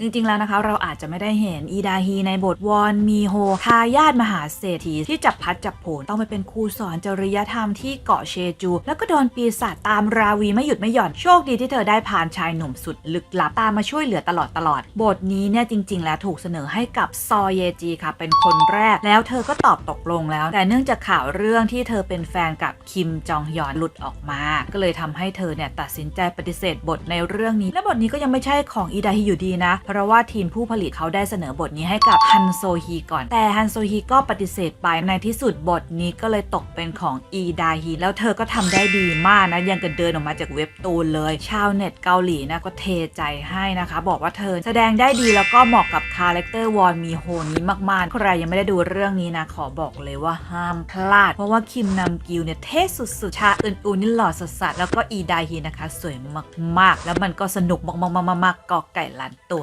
จริง ๆ แล้วนะคะเราอาจจะไม่ได้เห็นอีดาฮีในบทวอนมีโฮทายาทมหาเศรษฐีที่จับพัดจับผนต้องไปเป็นครูสอนจริยธรรมที่เกาะเชจู แล้วก็โดนปีศาจตามราวีไม่หยุดไม่หย่อนโชคดีที่เธอได้ผ่านชายหนุ่มสุดลึกลับตามมาช่วยเหลือตลอดตลอด บทนี้เนี่ยจริง ๆ แล้วถูกเสนอให้กับซอเยจีค่ะ เป็นคนแรก แล้วเธอก็ตอบตกลงแล้ว แต่เนื่องจากข่าวเรื่องที่เธอเป็นแฟนกับคิมจองยอนหลุดออกมา ก็เลยทำให้เธอเนี่ยตัดสินใจปฏิเสธบทในเรื่องนี้ และบทนี้ก็ยังไม่ใช่ของอีดาฮิอยู่ดีนะเพราะว่าทีมผู้ผลิตเขาได้เสนอบทนี้ให้กับฮันโซฮีก่อน แต่ฮันโซฮีก็ปฏิเสธไปในที่สุดบทนี้ก็เลยตกเป็นของอีดาฮีแล้วเธอก็ทำได้ดีมากนะ ยังกระเดินออกมาจากเว็บตูนเลย ชาวเน็ตเกาหลีนะก็เทใจให้นะคะ บอกว่าเธอแสดงได้ดีแล้วก็เหมาะกับคาแรคเตอร์วอนมีโฮนี้มากๆ ใครยังไม่ได้ดูเรื่องนี้นะ ขอบอกเลยว่าห้ามพลาด เพราะว่าคิมนำกิวเนี่ยเท่สุดๆ ชาอื่นๆนี่หล่อสัสๆแล้วก็อีดาฮีนะคะ สวยมากๆ แล้วมันก็สนุกมากๆๆๆๆกอไก่ล้านตัว